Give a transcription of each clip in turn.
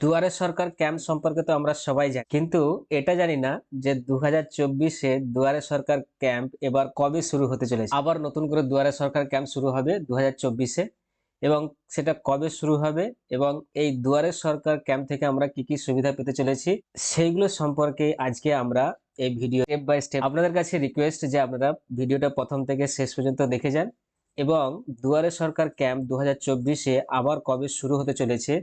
দুয়ারে সরকার ক্যাম্প সম্পর্কে তো আমরা সবাই জানি। কিন্তু এটা জানি না যে দু হাজার চব্বিশে দুয়ারে সরকার ক্যাম্প এবার কবে শুরু হতে চলেছে। আবার নতুন করে দুয়ারে সরকার ক্যাম্প শুরু হবে দু হাজার চব্বিশে এবং সেটা কবে শুরু হবে এবং এই দুয়ারে সরকার ক্যাম্প থেকে আমরা কি কি সুবিধা পেতে চলেছি সেইগুলো সম্পর্কে আজকে আমরা এই ভিডিও স্টেপ বাই স্টেপ আপনাদের কাছে রিকোয়েস্ট যে আপনারা ভিডিওটা প্রথম থেকে শেষ পর্যন্ত দেখে যান এবং দুয়ারে সরকার ক্যাম্প দু হাজার আবার কবে শুরু হতে চলেছে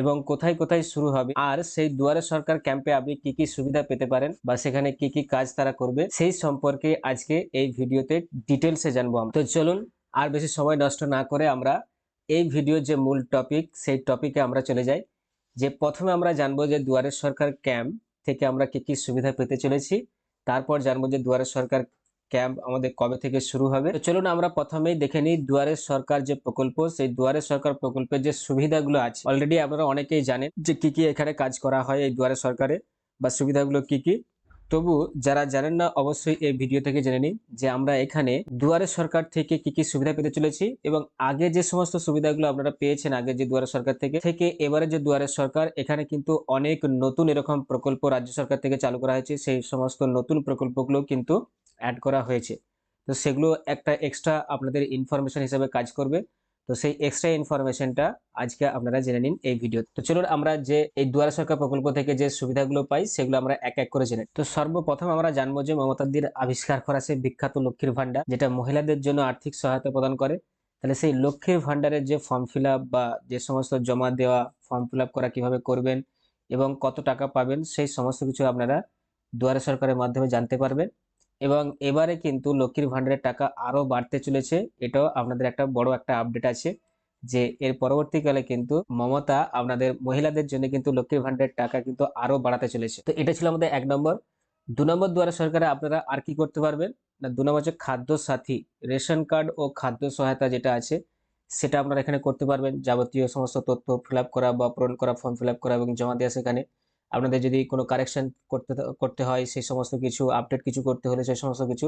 এবং কোথায় কোথায় শুরু হবে? আর সেই দুয়ারে সরকার ক্যাম্পে আপনি কি কি সুবিধা পেতে পারেন? বা সেখানে কি কি কাজ তারা করবে? সেই সম্পর্কে আজকে এই ভিডিওতে ডিটেলসে জানব তো চলুন, আর বেশি সময় নষ্ট না করে আমরা এই ভিডিওর যে মূল টপিক সেই টপিকে আমরা চলে যাই। যে প্রথমে আমরা জানব যে দুয়ারে সরকার ক্যাম্প থেকে আমরা কি কি সুবিধা পেতে চলেছি। তারপর জানব যে দুয়ারে সরকার ক্যাম্প আমাদের কবে থেকে শুরু হবে? চলুন আমরা প্রথমেই দেখে নিই দুয়ারের সরকার যে প্রকল্প, সেই দুয়ারে সরকার প্রকল্পের যে সুবিধাগুলো আছে। অলরেডি আপনারা অনেকেই জানেন যে কি কি এখানে কাজ করা হয় এই দুয়ারে সরকারে, বা সুবিধাগুলো কি কি? তবু যারা জানেন না, অবশ্যই এই ভিডিও থেকে জেনে নিন যে আমরা এখানে দুয়ারে সরকার থেকে কি কি সুবিধা পেতে চলেছি এবং আগে যে সমস্ত সুবিধাগুলো আপনারা পেয়েছেন আগে যে দুয়ারে সরকার থেকে থেকে এবারে যে দুয়ারে সরকার, এখানে কিন্তু অনেক নতুন এরকম প্রকল্প রাজ্য সরকার থেকে চালু করা হয়েছে। সেই সমস্ত নতুন প্রকল্পগুলো কিন্তু অ্যাড করা হয়েছে। তো সেগুলো একটা এক্সট্রা আপনাদের ইনফরমেশন হিসেবে কাজ করবে। তো সেই এক্সট্রা ইনফরমেশনটা আজকে আপনারা জেনে নিন এই ভিডিও তো। চলুন আমরা যে এই দুয়ারে সরকার প্রকল্প থেকে যে সুবিধাগুলো পাই, সেগুলো আমরা এক এক করে জেনে তো সর্বপ্রথম আমরা জানব যে মমতাদির আবিষ্কার করা সেই বিখ্যাত লক্ষ্মীর ভান্ডার যেটা মহিলাদের জন্য আর্থিক সহায়তা প্রদান করে। তাহলে সেই লক্ষ্মীর ভান্ডারের যে ফর্ম ফিল বা যে সমস্ত জমা দেওয়া ফর্ম ফিল করা কীভাবে করবেন এবং কত টাকা পাবেন, সেই সমস্ত কিছু আপনারা দুয়ারে সরকারের মাধ্যমে জানতে পারবেন। এবং এবারে কিন্তু লক্ষ্মীর ভান্ডারের টাকা আরও বাড়তে চলেছে। এটাও আপনাদের একটা বড় একটা আপডেট আছে যে এর পরবর্তীকালে কিন্তু মমতা আপনাদের মহিলাদের জন্য কিন্তু লক্ষ্মীর ভান্ডারের টাকা কিন্তু আরও বাড়াতে চলেছে। তো এটা ছিল আমাদের এক নম্বর। দু নম্বর দুয়ারে সরকারে আপনারা আর কি করতে পারবেন? না, দু নম্বর হচ্ছে খাদ্য সাথী রেশন কার্ড ও খাদ্য সহায়তা যেটা আছে, সেটা আপনারা এখানে করতে পারবেন। যাবতীয় সমস্ত তথ্য ফিল করা বা পূরণ করা ফর্ম ফিল করা এবং জমা দেওয়া সেখানে। আপনাদের যদি কোনো কারেকশন করতে করতে হয়, সেই সমস্ত কিছু আপডেট কিছু করতে হলে সেই সমস্ত কিছু,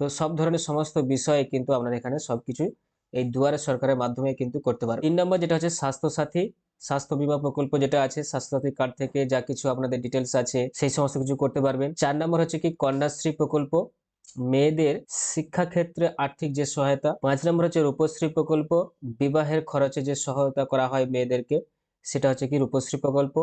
তো সব ধরনের সমস্ত বিষয়ে কিন্তু আপনারা এখানে সব কিছু এই দুয়ারে সরকারের মাধ্যমে কিন্তু করতে পারবেন। তিন নম্বর যেটা হচ্ছে স্বাস্থ্যসাথী স্বাস্থ্য বিমা প্রকল্প যেটা আছে স্বাস্থ্যসাথী কার্ড থেকে যা কিছু আপনাদের ডিটেলস আছে, সেই সমস্ত কিছু করতে পারবেন। চার নম্বর হচ্ছে কি কন্যাশ্রী প্রকল্প, মেয়েদের শিক্ষাক্ষেত্রে আর্থিক যে সহায়তা। পাঁচ নম্বর হচ্ছে রূপশ্রী প্রকল্প, বিবাহের খরচে যে সহায়তা করা হয় মেয়েদেরকে, সেটা হচ্ছে কি রূপশ্রী প্রকল্প।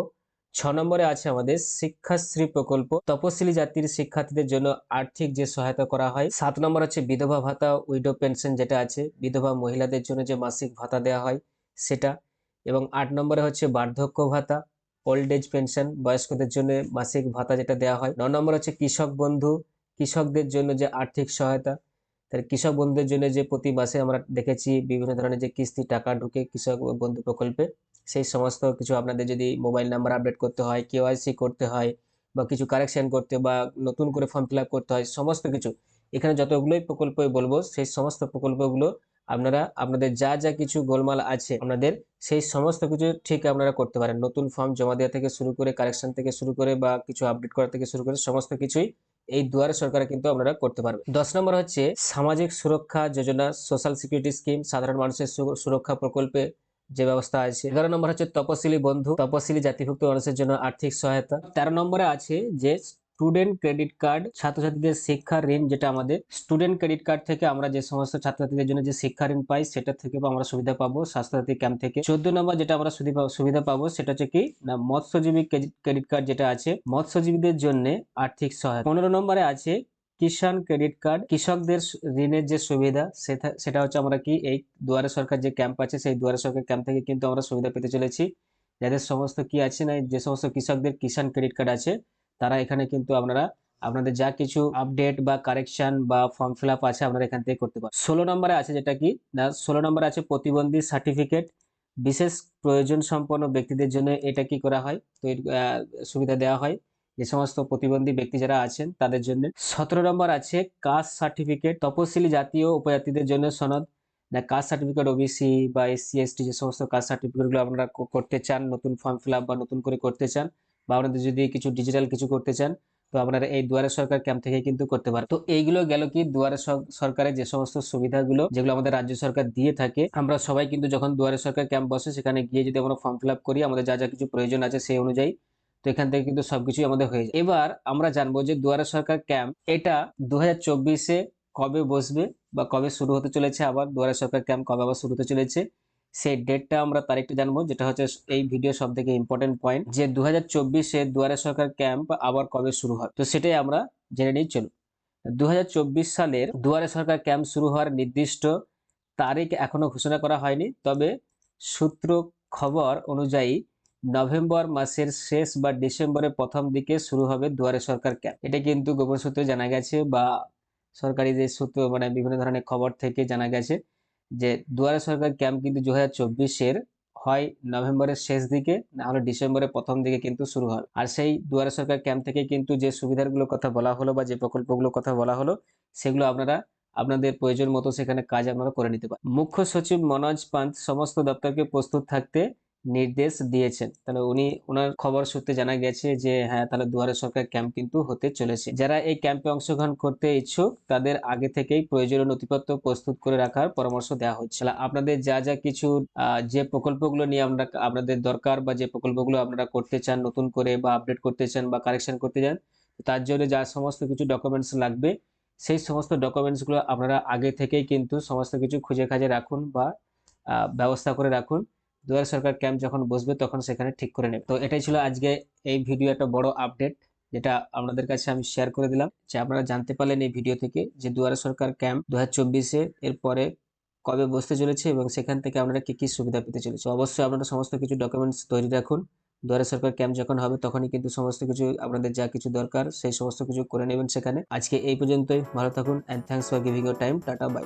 ছ নম্বরে আছে আমাদের শিক্ষাশ্রী প্রকল্প। তপশিলি জাতির শিক্ষার্থীদের জন্য আর্থিক যে সহায়তা করা হয়, সাত নম্বর হচ্ছে বিধবা ভাতা, উইডো পেনশন যেটা আছে, বিধবা মহিলাদের জন্য যে মাসিক ভাতা দেওয়া হয় সেটা। এবং আট নম্বরে হচ্ছে বার্ধক্য ভাতা ওল্ড এজ পেনশন বয়স্কদের জন্য মাসিক ভাতা যেটা দেওয়া হয়। ন নম্বর হচ্ছে কৃষক বন্ধু, কৃষকদের জন্য যে আর্থিক সহায়তা, তাহলে কৃষক বন্ধুদের জন্য যে প্রতি মাসে আমরা দেখেছি বিভিন্ন ধরনের যে কিস্তি টাকা ঢুকে কৃষক বন্ধু প্রকল্পে। সেই সমস্ত কিছু আপনাদের যদি মোবাইল নাম্বার আপডেট করতে হয় কেওয়াইসি করতে হয় বা কিছু কারেকশন করতে বা নতুন করে ফর্ম ফিল করতে হয়, সমস্ত কিছু, এখানে যতগুলোই প্রকল্পই বলব, সেই সমস্ত প্রকল্পগুলো আপনারা, আপনাদের যা যা কিছু গোলমাল আছে আপনাদের, সেই সমস্ত কিছু ঠিক আপনারা করতে পারেন। নতুন ফর্ম জমা দেওয়া থেকে শুরু করে কারেকশন থেকে শুরু করে বা কিছু আপডেট করা থেকে শুরু করে সমস্ত কিছুই এই দুয়ারে সরকারে কিন্তু আপনারা করতে পারবেন। দশ নম্বর হচ্ছে সামাজিক সুরক্ষা যোজনা সোশ্যাল সিকিউরিটি স্কিম সাধারণ মানুষের সুরক্ষা প্রকল্পে যে ব্যবস্থা আছে। এগারো নম্বর হচ্ছে তপশিলি বন্ধু। তপশিলি জাতিভুক্ত মানুষের জন্য আর্থিক সহায়তা। তেরো নম্বরে আছে যে স্টুডেন্ট ক্রেডিট কার্ড ছাত্রছাত্রীদের শিক্ষা ঋণ, যেটা আমাদের স্টুডেন্ট ক্রেডিট কার্ড থেকে আমরা যে সমস্ত ছাত্রছাত্রীদের জন্য যে শিক্ষা ঋণ পাই, সেটা থেকে আমরা সুবিধা পাবো স্বাস্থ্যসাথী ক্যাম্প থেকে। চোদ্দ নম্বর যেটা আমরা সুবিধা পাবো, সেটা হচ্ছে কি, না, মৎস্যজীবী ক্রেডিট কার্ড যেটা আছে, মৎস্যজীবীদের জন্য আর্থিক সহায়তা। পনেরো নম্বরে আছে কিষাণ ক্রেডিট কার্ড, কৃষকদের ঋণের যে সুবিধা সেটা হচ্ছে আমরা কি এই দুয়ারে সরকার যে ক্যাম্প আছে, সেই দুয়ারে সরকার ক্যাম্প থেকে কিন্তু আমরা সুবিধা পেতে চলেছি। যাদের সমস্ত কি আছে না, যে সমস্ত কৃষকদের কিষাণ ক্রেডিট কার্ড আছে, তারা এখানে কিন্তু আপনারা, আপনাদের যা কিছু আপডেট বা কারেকশন বা ফর্ম ফিল আছে, আপনারা এখান থেকে করতে পারেন ষোলো নম্বরে আছে যেটা কি, না, ষোলো নম্বরে আছে প্রতিবন্ধী সার্টিফিকেট বিশেষ প্রয়োজন সম্পন্ন ব্যক্তিদের জন্য এটা কি করা হয়, তো সুবিধা দেওয়া হয়। যে সমস্ত প্রতিবন্ধী ব্যক্তি যারা আছেন, তাদের জন্য। সতেরো নম্বর আছে কাস্ট সার্টিফিকেট তপশিলি জাতীয় উপজাতিদের জন্য সনদ। না কাস্ট সার্টিফিকেট ওবিসি বা এসসি এসটি যে সমস্ত কাস্ট সার্টিফিকেটগুলো আপনারা করতে চান, নতুন ফর্ম ফিল বা নতুন করে করতে চান, বা আপনাদের যদি কিছু ডিজিটাল কিছু করতে চান, তো আপনারা এই দুয়ারে সরকার ক্যাম্প থেকে কিন্তু করতে পারেন। তো এইগুলো গেল কি, দুয়ারে সরকারের যে সমস্ত সুবিধাগুলো, যেগুলো আমাদের রাজ্য সরকার দিয়ে থাকে, আমরা সবাই কিন্তু যখন দুয়ারে সরকার ক্যাম্প বসে, সেখানে গিয়ে যদি আমরা ফর্ম ফিল করি, আমাদের যা যা কিছু প্রয়োজন আছে সেই অনুযায়ী তো এখান থেকে কিন্তু সবকিছুই আমাদের হয়ে যায়। এবার আমরা জানব যে দুয়ারে সরকার ক্যাম্প, এটা দু কবে বসবে বা কবে শুরু হতে চলেছে? আবার দুয়ারে সরকার ক্যাম্প কবে আবার শুরু হতে চলেছে? সেই ডেটটা আমরা তারিখটা জানব, যেটা হচ্ছে এই ভিডিও সব থেকে ইম্পর্টেন্ট পয়েন্ট যে দু হাজার চব্বিশে দুয়ারে সরকার ক্যাম্প আবার কবে শুরু হয়? তো সেটাই আমরা জেনে নিই, চলুন। দু হাজার চব্বিশ সালের দুয়ারে সরকার ক্যাম্প শুরু হওয়ার নির্দিষ্ট তারিখ এখনও ঘোষণা করা হয়নি, তবে সূত্র খবর অনুযায়ী নভেম্বর মাসের শেষ বা ডিসেম্বরের প্রথম দিকে শুরু হবে দুয়ারে সরকার ক্যাম্প। এটা কিন্তু গোপন সূত্রে জানা গেছে বা সরকারি যে সূত্র মানে বিভিন্ন ধরনের খবর থেকে জানা গেছে যে দুয়ারে সরকার ক্যাম্প কিন্তু দু হাজার চব্বিশের হয় নভেম্বরের শেষ দিকে, না হলে ডিসেম্বরের প্রথম দিকে কিন্তু শুরু হবে। আর সেই দুয়ারে সরকার ক্যাম্প থেকে কিন্তু যে সুবিধাগুলোর কথা বলা হলো বা যে প্রকল্পগুলোর কথা বলা হলো, সেগুলো আপনারা আপনাদের প্রয়োজন মতো সেখানে কাজ আপনারা করে নিতে পারেন। মুখ্য সচিব মনোজ পান্ত, সমস্ত দপ্তরকে প্রস্তুত থাকতে নির্দেশ দিয়েছেন। তাহলে উনি ওনার খবর সূত্রে জানা গেছে যে হ্যাঁ তাহলে দুয়ারে সরকার ক্যাম্প কিন্তু হতে চলেছে। যারা এই ক্যাম্পে অংশগ্রহণ করতে ইচ্ছুক, তাদের আগে থেকেই প্রয়োজনীয় নথিপত্র প্রস্তুত করে রাখার পরামর্শ দেওয়া হচ্ছে। আপনাদের যা যা কিছু যে প্রকল্পগুলো নিয়ে আমরা, আপনাদের দরকার বা যে প্রকল্পগুলো আপনারা করতে চান, নতুন করে বা আপডেট করতে চান বা কারেকশন করতে চান, তার জন্য যা সমস্ত কিছু ডকুমেন্টস লাগবে, সেই সমস্ত ডকুমেন্টসগুলো আপনারা আগে থেকেই কিন্তু সমস্ত কিছু খুঁজে খাজে রাখুন বা ব্যবস্থা করে রাখুন। দুয়ারে সরকার ক্যাম্প যখন বসবে, তখন সেখানে ঠিক করে নেবে। তো এটাই ছিল আজকে এই ভিডিও একটা বড় আপডেট যেটা আপনাদের কাছে আমি শেয়ার করে দিলাম। যে আপনারা জানতে পারলেন এই ভিডিও থেকে যে দুয়ারে সরকার ক্যাম্প দু হাজার এরপরে কবে বসতে চলেছে এবং সেখান থেকে আপনারা কি কি সুবিধা পেতে চলেছে। অবশ্যই আপনারা সমস্ত কিছু ডকুমেন্টস তৈরি রাখুন। দুয়ারে সরকার ক্যাম্প যখন হবে, তখনই কিন্তু সমস্ত কিছু আপনাদের যা কিছু দরকার, সেই সমস্ত কিছু করে নেবেন সেখানে। আজকে এই পর্যন্তই। ভালো থাকুন and thanks for giving your time tata bye